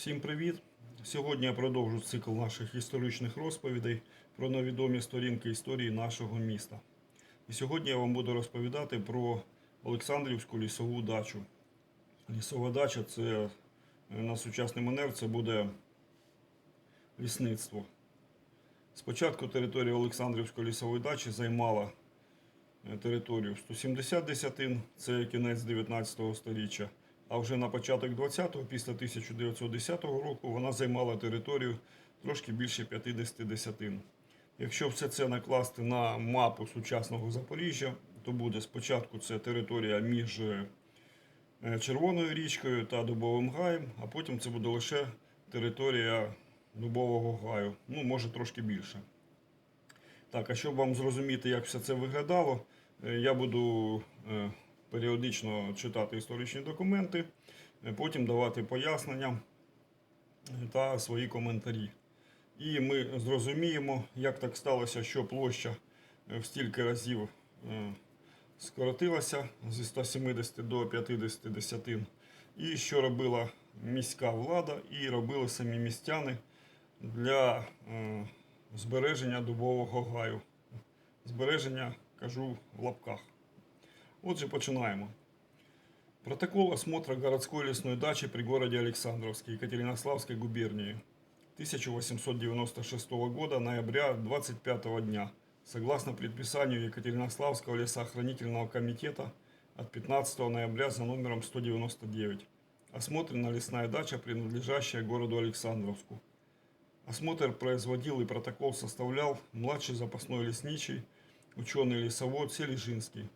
Всім привіт! Сьогодні я продовжу цикл наших історичних розповідей про невідомі сторінки історії нашого міста. І сьогодні я вам буду розповідати про Олександрівську лісову дачу. Лісова дача це е, на сучасний манер це буде лісництво. Спочатку територія Олександрівської лісової дачі займала е, територію 170 десятин, це кінець 19 століття. А вже на початок 20-го, після 1910 року, вона займала територію трошки більше 50 десятин. Якщо все це накласти на мапу сучасного Запоріжжя, то буде спочатку це територія між е, Червоною річкою та Дубовим гаєм, а потім це буде лише територія Дубового гаю, ну може трошки більше. Так, а щоб вам зрозуміти, як все це виглядало, е, я буду е, періодично читати історичні документи, потім давати пояснення та свої коментарі. І ми зрозуміємо, як так сталося, що площа е, в стільки разів е, скоротилася зі 170 до 50 десятин, і що робила міська влада і робили самі містяни для е, збереження дубового гаю. Збереження кажу в лапках. Отже, починаємо. Протокол осмотра городской лесной дачи при городе Александровске Екатеринославской губернии 1896 года ноября 25 дня, согласно предписанию Екатеринославского лесоохранительного комитета от 15 ноября за номером 199. Осмотрена лесная дача, принадлежащая городу Александровску. Осмотр производил и протокол составлял младший запасной лесничий, ученый-лесовод Сележинский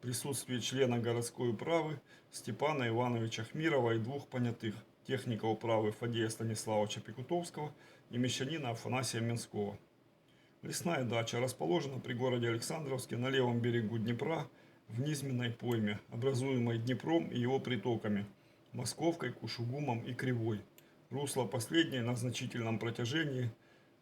присутствии члена городской управы Степана Ивановича Хмирова и двух понятых техника управы Фадея Станиславовича Пикутовского и мещанина Афанасия Минского. Лесная дача расположена при городе Александровске на левом берегу Днепра в низменной пойме, образуемой Днепром и его притоками – Московкой, Кушугумом и Кривой. Русло последней на значительном протяжении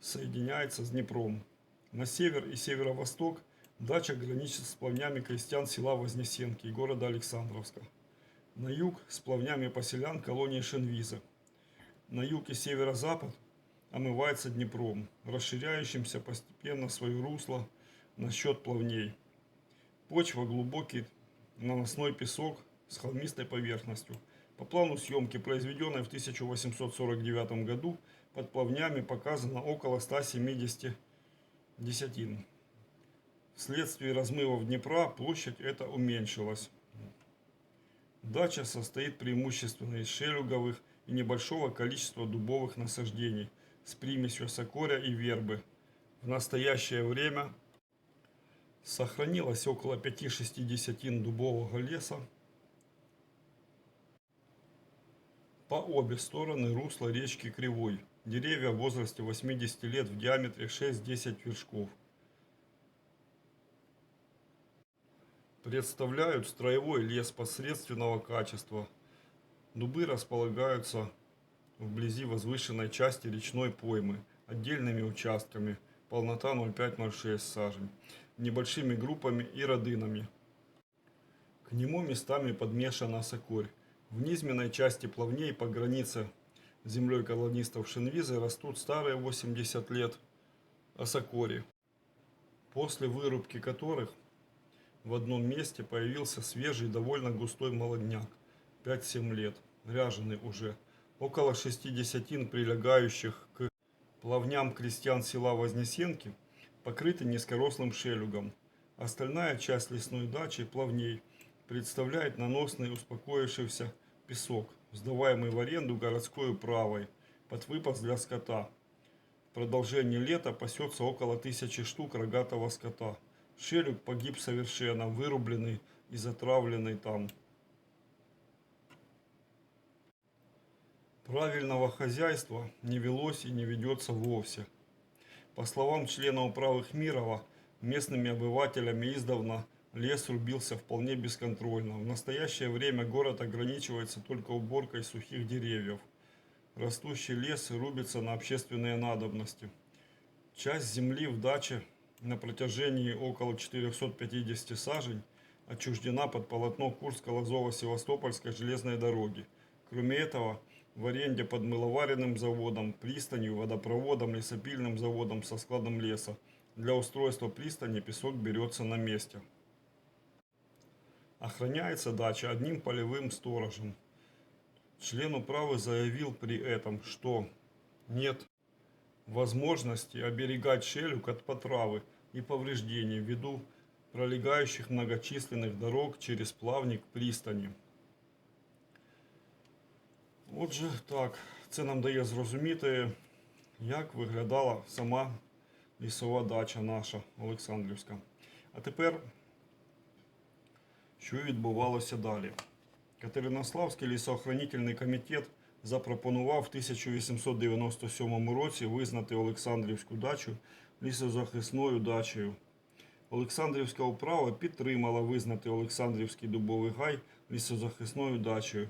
соединяется с Днепром. На север и северо-восток дача граничит с плавнями крестьян села Вознесенки и города Александровска. На юг с плавнями поселян колонии Шенвиза. На юг и северо-запад омывается Днепром, расширяющимся постепенно свое русло на счет плавней. Почва глубокий наносной песок с холмистой поверхностью. По плану съемки, произведенной в 1849 году, под плавнями показано около 170 десятин. Вследствие размывов Днепра площадь эта уменьшилась. Дача состоит преимущественно из шелюговых и небольшого количества дубовых насаждений с примесью сокоря и вербы. В настоящее время сохранилось около 5-6 десятин дубового леса. По обе стороны русла речки Кривой. Деревья в возрасте 80 лет в диаметре 6-10 вершков. Представляют строевой лес посредственного качества. Дубы располагаются вблизи возвышенной части речной поймы, отдельными участками, полнота 0,5-0,6 сажень, небольшими группами и родинами. К нему местами подмешана сокорь. В низменной части плавней по границе землей колонистов Шинвизы растут старые 80 лет осокори, после вырубки которых в одном месте появился свежий довольно густой молодняк, 5-7 лет, ряженый уже, около 60 прилегающих к плавням крестьян села Вознесенки покрыты низкорослым шелюгом. Остальная часть лесной дачи плавней представляет наносный успокоившийся песок, сдаваемый в аренду городской управой под выпас для скота. В продолжении лета пасется около тысячи штук рогатого скота. Шелюг погиб совершенно, вырубленный и затравленный там. Правильного хозяйства не велось и не ведется вовсе. По словам члена управы Хмирова, местными обывателями издавна лес рубился вполне бесконтрольно. В настоящее время город ограничивается только уборкой сухих деревьев. Растущий лес рубится на общественные надобности. Часть земли в даче на протяжении около 450 сажень отчуждена под полотно Курско-Лазово-Севастопольской железной дороги. Кроме этого, в аренде под мыловаренным заводом, пристанью, водопроводом, лесопильным заводом со складом леса. Для устройства пристани песок берется на месте. Охраняется дача одним полевым сторожем. Член управы заявил при этом, что нет возможности оберегать шелюк от потравы и повреждений ввиду пролегающих многочисленных дорог через плавник пристани. Отже, так, це нам дає зрозуміти, як виглядала сама лісова дача наша Олександрівська. А тепер, що відбувалося далі? Катеринославський лісоохранительний комітет запропонував в 1897 році визнати Олександрівську дачу лісозахисною дачею. Олександрівська управа підтримала визнати Олександрівський дубовий гай лісозахисною дачею,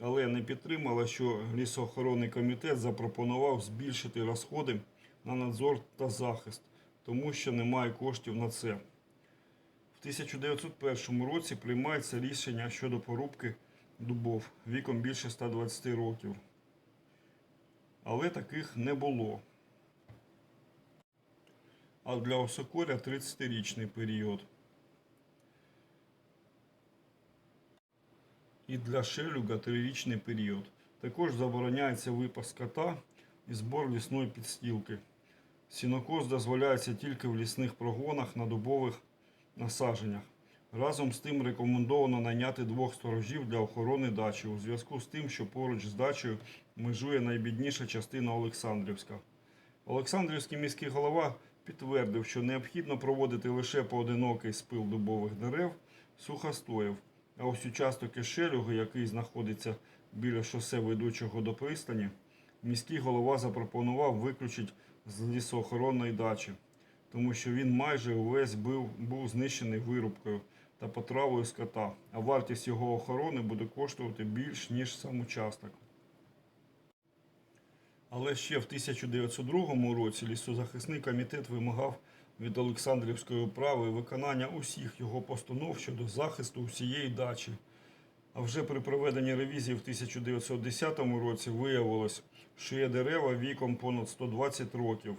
але не підтримала, що лісоохоронний комітет запропонував збільшити розходи на надзор та захист, тому що немає коштів на це. В 1901 році приймається рішення щодо порубки дубов віком більше 120 років. Але таких не було. А для осокоря 30-річний період. І для шелюга 3-річний період. Також забороняється випас скота і збор лісної підстілки. Сінокос дозволяється тільки в лісних прогонах на дубових насадженнях. Разом з тим рекомендовано найняти двох сторожів для охорони дачі у зв'язку з тим, що поруч з дачею межує найбідніша частина Олександрівська. Олександрівський міський голова підтвердив, що необхідно проводити лише поодинокий спил дубових дерев сухостоїв. А ось участок Ешелюгу, який знаходиться біля шосе ведучого до пристані, міський голова запропонував виключити з лісоохоронної дачі, тому що він майже увесь був, був знищений вирубкою та потравою скота, а вартість його охорони буде коштувати більш ніж сам участок. Але ще в 1902 році лісозахисний комітет вимагав від Олександрівської управи виконання усіх його постанов щодо захисту усієї дачі. А вже при проведенні ревізії в 1910 році виявилось, що є дерева віком понад 120 років,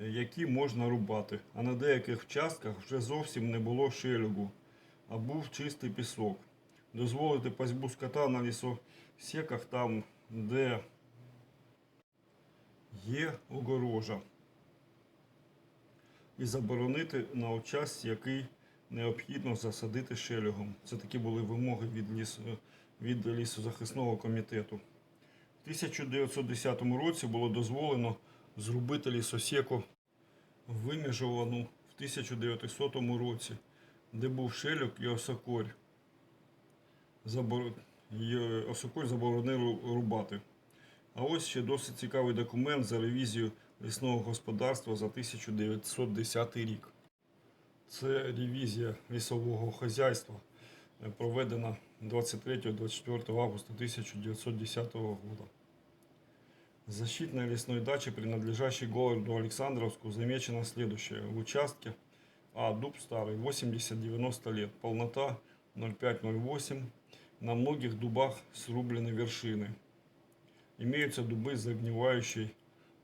які можна рубати. А на деяких вчастках вже зовсім не було шелюгу, а був чистий пісок. Дозволити пасьбу скота на лісосеках там, де є огорожа. І заборонити на участці, який необхідно засадити шелюгом. Це такі були вимоги від, ліс, від лісозахисного комітету. В 1910 році було дозволено зробити лісосеку виміжувану в 1900 році, де був шелюк і осокорь. Забор... і Осокорь заборонили рубати. А ось ще досить цікавий документ за ревізію лісного господарства за 1910 рік. Це ревізія лісового хазяйства, е, проведена 23-24 августа 1910 года. Защитной лесной даче, принадлежащей городу Александровску, замечено следующее. В участке А. Дуб старый, 80-90 лет. Полнота 0,5-0,8. На многих дубах срублены вершины. Имеются дубы с загнивающей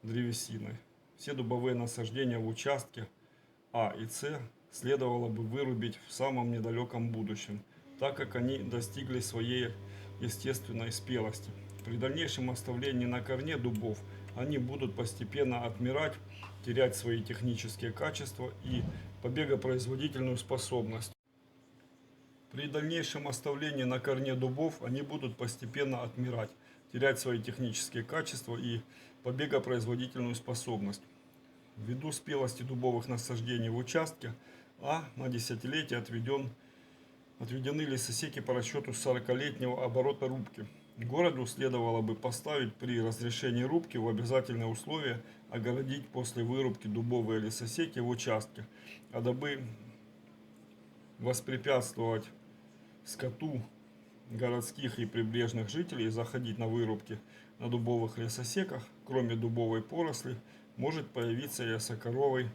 древесиной. Все дубовые насаждения в участке А и С следовало бы вырубить в самом недалеком будущем, так как они достигли своей естественной спелости. При дальнейшем оставлении на корне дубов они будут постепенно отмирать, терять свои технические качества и побегопроизводительную способность. При дальнейшем оставлении на корне дубов они будут постепенно отмирать, терять свои технические качества и побегопроизводительную способность. Ввиду спелости дубовых насаждений в участке А на десятилетие отведен, отведены лесосеки по расчету 40-летнего оборота рубки. Городу следовало бы поставить при разрешении рубки в обязательное условие огородить после вырубки дубовые лесосеки в участке, а дабы воспрепятствовать скоту городских и прибрежных жителей заходить на вырубки на дубовых лесосеках, кроме дубовой поросли, может появиться и осокоровый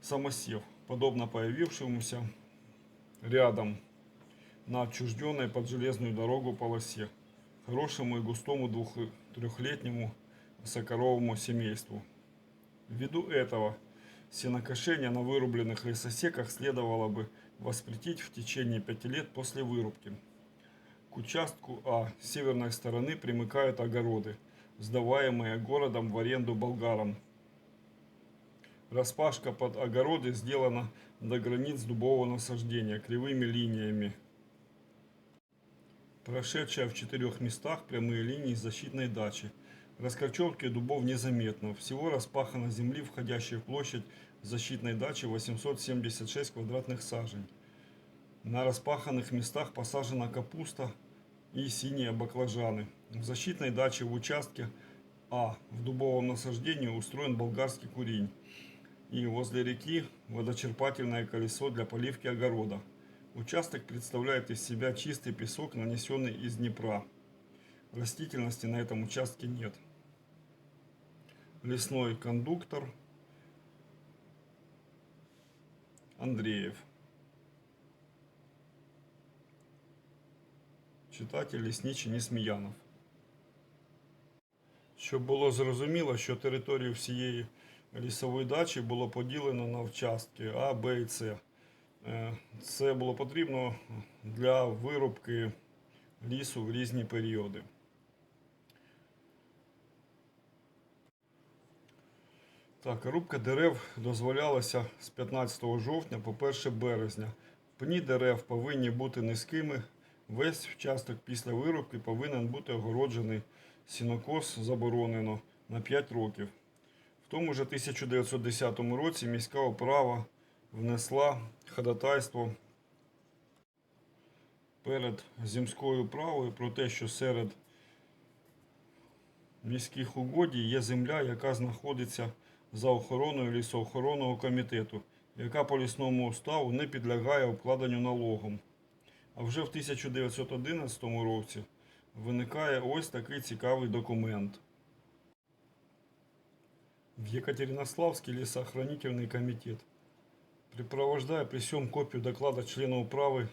самосев, подобно появившемуся рядом на отчужденной под железную дорогу полосе. Хорошему и густому двух-трехлетнему сокоровому семейству. Ввиду этого сенокошение на вырубленных лесосеках следовало бы воспретить в течение пяти лет после вырубки. К участку А с северной стороны примыкают огороды, сдаваемые городом в аренду болгарам. Распашка под огороды сделана до границ дубового насаждения кривыми линиями, прошедшая в четырех местах прямые линии защитной дачи. Раскорчевки дубов незаметно. Всего распахано земли, входящей в площадь защитной дачи 876 квадратных сажень. На распаханных местах посажена капуста и синие баклажаны. В защитной даче в участке А в дубовом насаждении устроен болгарский курень. И возле реки водочерпательное колесо для поливки огорода. Участок представляет из себя чистый песок, нанесенный из Днепра. Растительности на этом участке нет. Лесной кондуктор Андреев. Читатель Лісничий Несміянов. Щоб було зрозуміло, що територію всієї лісової дачі було поділено на участки А, Б і С. Е, Це було потрібно для вирубки лісу в різні періоди. Так, рубка дерев дозволялася з 15 жовтня по 1 березня. Пні дерев повинні бути низькими. Весь вчасток після вирубки повинен бути огороджений. Сінокос заборонено на 5 років. В тому ж 1910 році міська управа внесла ходатайство перед земською управою про те, що серед міських угодій є земля, яка знаходиться за охороною лісоохоронного комітету, яка по лісному уставу не підлягає обкладенню налогом. А вже в 1911 році виникає ось такий цікавий документ. В Екатеринославский лесоохранительный комитет. Припровождая при всем копию доклада члена управы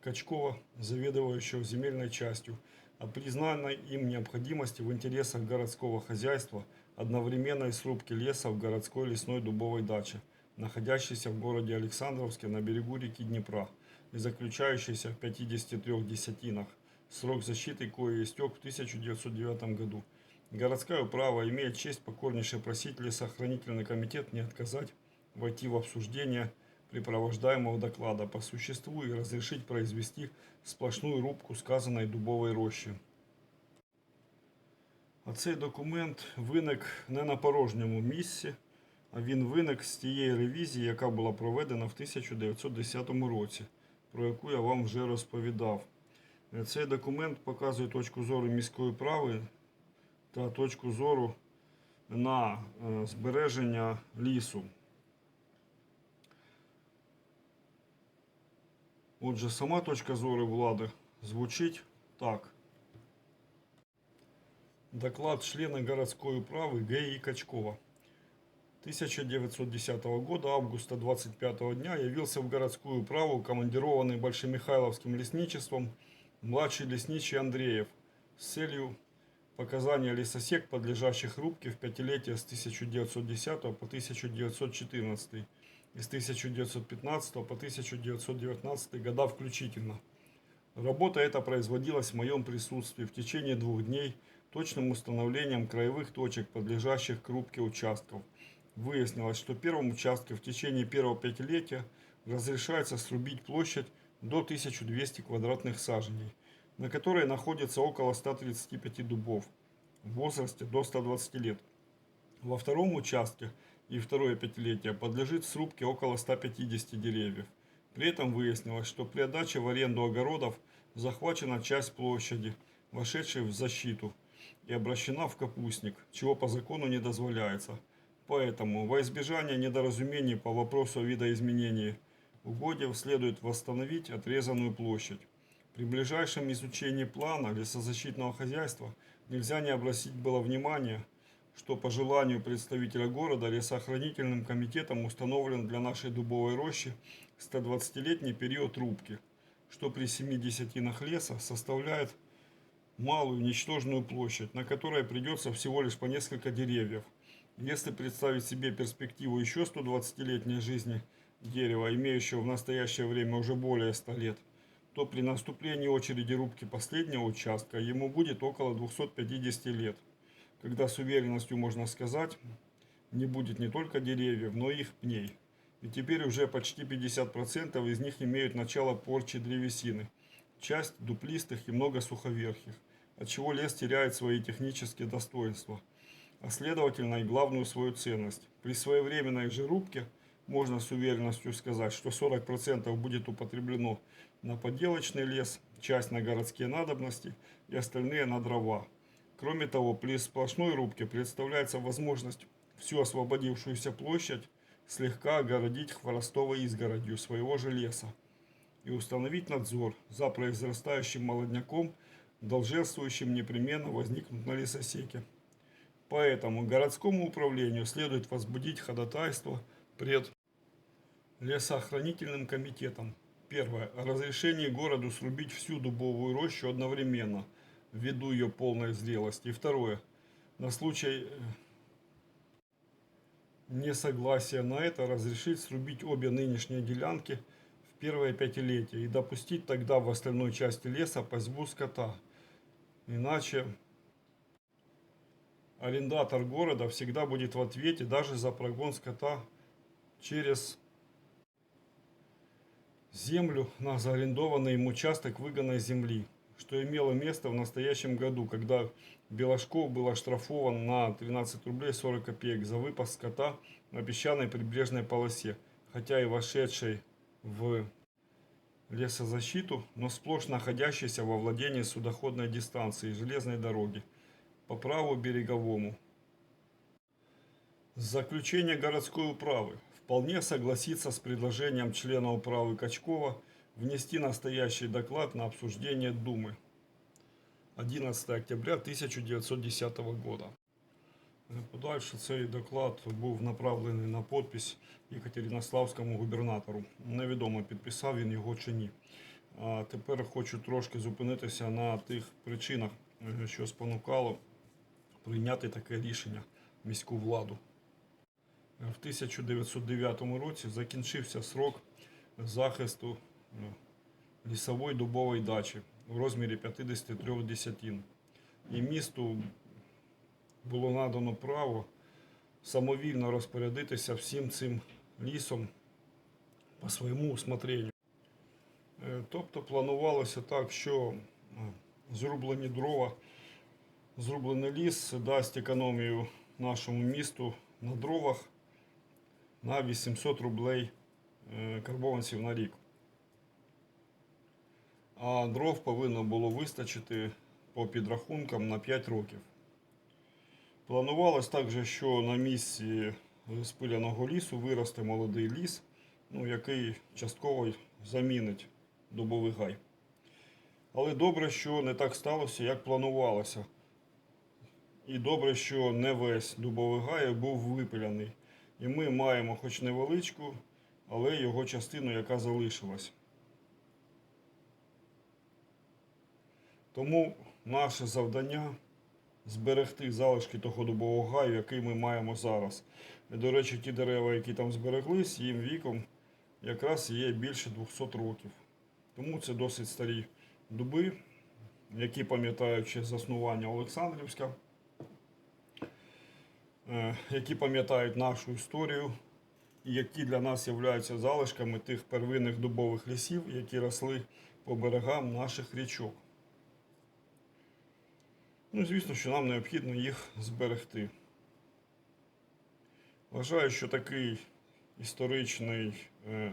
Качкова, заведующего земельной частью, о признанной им необходимости в интересах городского хозяйства одновременной срубки леса в городской лесной дубовой даче, находящейся в городе Александровске на берегу реки Днепра и заключающейся в 53 десятинах, срок защиты кое истек в 1909 году. Городская управа имеет честь покорнейше просить лесоохранительный комитет не отказать войти в обсуждение припровождаемого доклада по существу и разрешить произвести сплошную рубку сказанной дубовой рощи. А цей документ виник не на порожньому місці, а він виник з тієї ревізії, яка була проведена в 1910 році, про яку я вам вже розповідав. Е, Цей документ показує точку зору міської прави та точку зору на е, збереження лісу. Отже, сама точка зору влади звучить так. Доклад члена городской управы Г.И. Качкова. 1910 года, августа 25 дня, явился в городскую управу, командированный Большемихайловским лесничеством, младший лесничий Андреев с целью показания лесосек, подлежащих рубке в пятилетие с 1910 по 1914 и с 1915 по 1919 года включительно. Работа эта производилась в моем присутствии в течение двух дней точным установлением краевых точек, подлежащих к рубке участков. Выяснилось, что первом участке в течение первого пятилетия разрешается срубить площадь до 1200 квадратных саженей, на которой находится около 135 дубов в возрасте до 120 лет. Во втором участке и второе пятилетие подлежит срубке около 150 деревьев. При этом выяснилось, что при отдаче в аренду огородов захвачена часть площади, вошедшей в защиту, и обращена в капустник, чего по закону не дозволяется. Поэтому, во избежание недоразумений по вопросу о видоизменении угодьев следует восстановить отрезанную площадь. При ближайшем изучении плана лесозащитного хозяйства нельзя не обратить было внимание, что по желанию представителя города лесоохранительным комитетом установлен для нашей дубовой рощи 120-летний период рубки, что при 7 десятинах леса составляет малую ничтожную площадь, на которой придется всего лишь по несколько деревьев. Если представить себе перспективу еще 120-летней жизни дерева, имеющего в настоящее время уже более 100 лет, то при наступлении очереди рубки последнего участка ему будет около 250 лет, когда с уверенностью можно сказать, не будет не только деревьев, но и их пней. И теперь уже почти 50% из них имеют начало порчи древесины, часть дуплистых и много суховерхих, отчего лес теряет свои технические достоинства, а следовательно и главную свою ценность. При своевременной же рубке можно с уверенностью сказать, что 40% будет употреблено на поделочный лес, часть на городские надобности и остальные на дрова. Кроме того, при сплошной рубке представляется возможность всю освободившуюся площадь слегка огородить хворостовой изгородью своего же леса и установить надзор за произрастающим молодняком, долженствующим непременно возникнуть на лесосеке. Поэтому городскому управлению следует возбудить ходатайство пред лесоохранительным комитетом Первое. Разрешение городу срубить всю дубовую рощу одновременно, ввиду ее полной зрелости. И второе. На случай э, несогласия на это разрешить срубить обе нынешние делянки в первое пятилетие и допустить тогда в остальной части леса пасьбу скота. Иначе арендатор города всегда будет в ответе даже за прогон скота через землю на заарендованный им участок выгонной земли, что имело место в настоящем году, когда Белошков был оштрафован на 13 рублей 40 копеек за выпас скота на песчаной прибрежной полосе, хотя и вошедшей в лесозащиту, но сплошь находящейся во владении судоходной дистанции железной дороги по праву береговому. Заключение городской управы вполне согласиться с предложением члена управы Качкова внести настоящий доклад на обсуждение Думы. 11 октября 1910 года. Подальше цей доклад був направлений на подпись Екатеринославському губернатору. Невідомо підписав він його чи ні. А тепер хочу трошки зупинитися на тих причинах, що спонукало прийняти таке рішення міську владу в 1909 році закінчився срок захисту лісової дубової дачі в розмірі 53 десятин. І місту було надано право самовільно розпорядитися всім цим лісом по своєму усмотренню. Е, тобто планувалося так, що ну, зрублені дрова, зрублений ліс дасть економію нашому місту на дровах на 800 рублей е, карбованців на рік. А дров повинно було вистачити по підрахункам на 5 років. Планувалось також, що на місці спиляного лісу виросте молодий ліс, ну, який частково замінить дубовий гай. Але добре, що не так сталося, як планувалося. І добре, що не весь дубовий гай був випиляний. І ми маємо хоч невеличку, але його частину, яка залишилась. Тому наше завдання зберегти залишки того дубового гаю, який ми маємо зараз. І, до речі, ті дерева, які там збереглись, їм віком якраз є більше 200 років. Тому це досить старі дуби, які пам'ятають заснування Олександрівська. Е, які пам'ятають нашу історію, і які для нас являються залишками тих первинних дубових лісів, які росли по берегам наших річок. Ну, звісно, що нам необхідно їх зберегти. Вважаю, що такий історичний е,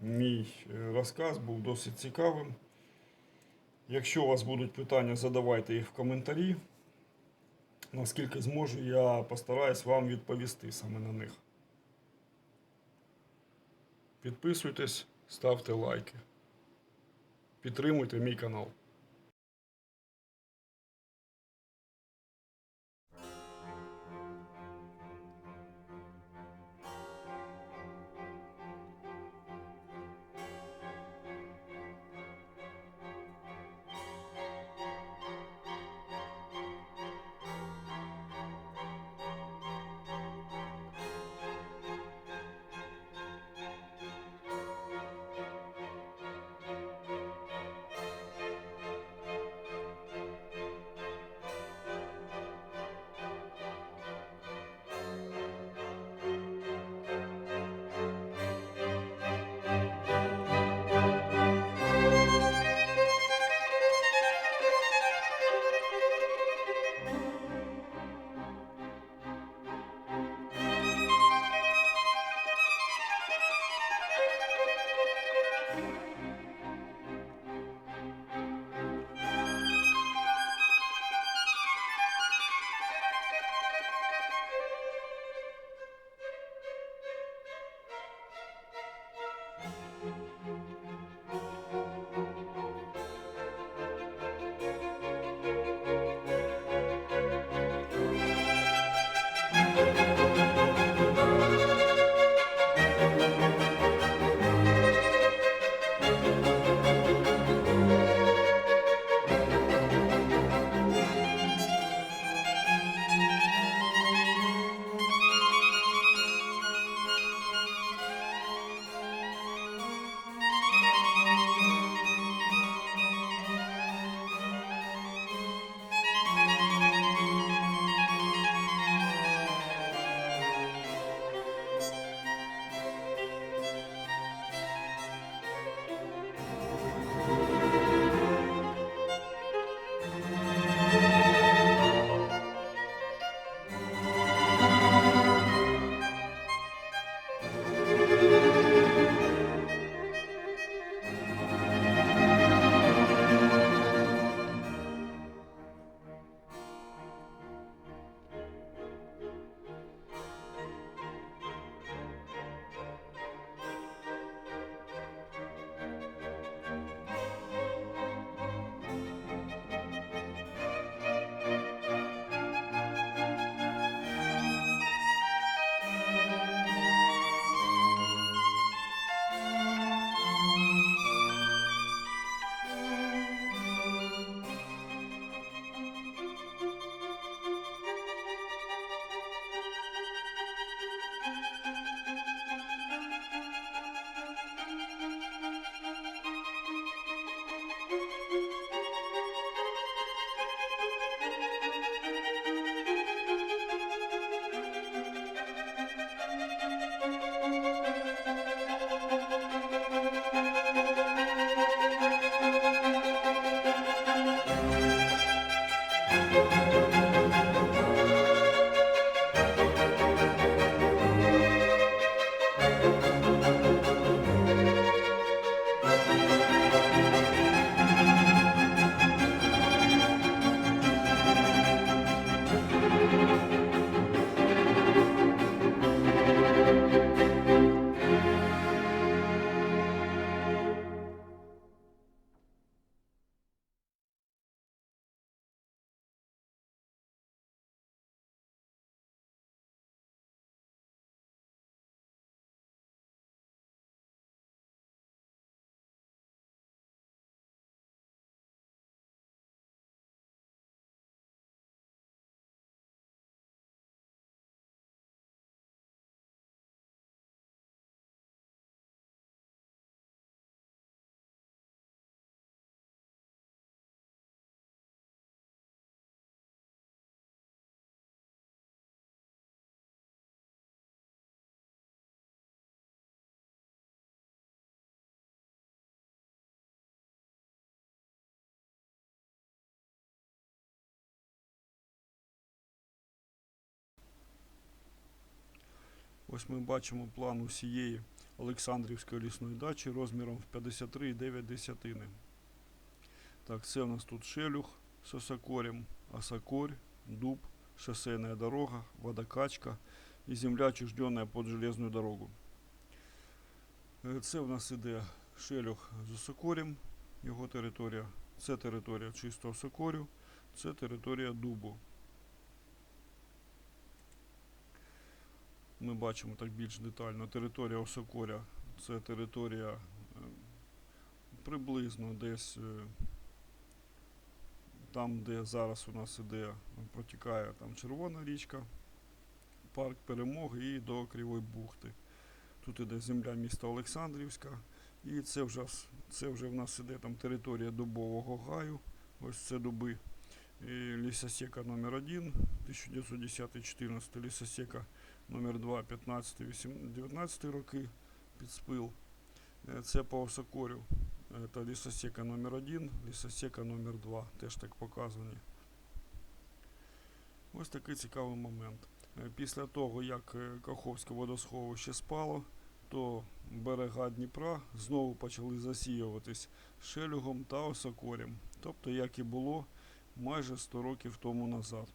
мій е, розказ був досить цікавим. Якщо у вас будуть питання, задавайте їх в коментарі. Наскільки зможу, я постараюсь вам відповісти саме на них. Підписуйтесь, ставте лайки. Підтримуйте мій канал. Ось ми бачимо план усієї Олександрівської лісної дачі розміром в 53,9. Так, це у нас тут шелюх з осокорем, осокорь, дуб, шоссейная дорога, водокачка і земля, отчужденная под железную дорогу. Е, Це в нас іде шелюх з осокорем, його територія. Це територія чистого сокорю, це територія дубу. Ми бачимо так більш детально. Територія осокоря це територія е, приблизно десь е, там, де зараз у нас іде, протікає там Червона річка, парк перемоги і до Кривої бухти. Тут іде земля міста Олександрівська. І це вже, це вже в нас іде там територія дубового гаю. Ось це дуби. І лісосека номер 1 1910-14, лісосека номер 2 15 19 роки під спил. Е, Це по Осокорю. Це лісосека номер 1 лісосека номер 2 теж так показані. Ось такий цікавий момент. Е, Після того, як е, Каховське водосховище спало, то берега Дніпра знову почали засіюватись шелюгом та осокорем. Тобто, як і було майже 100 років тому назад.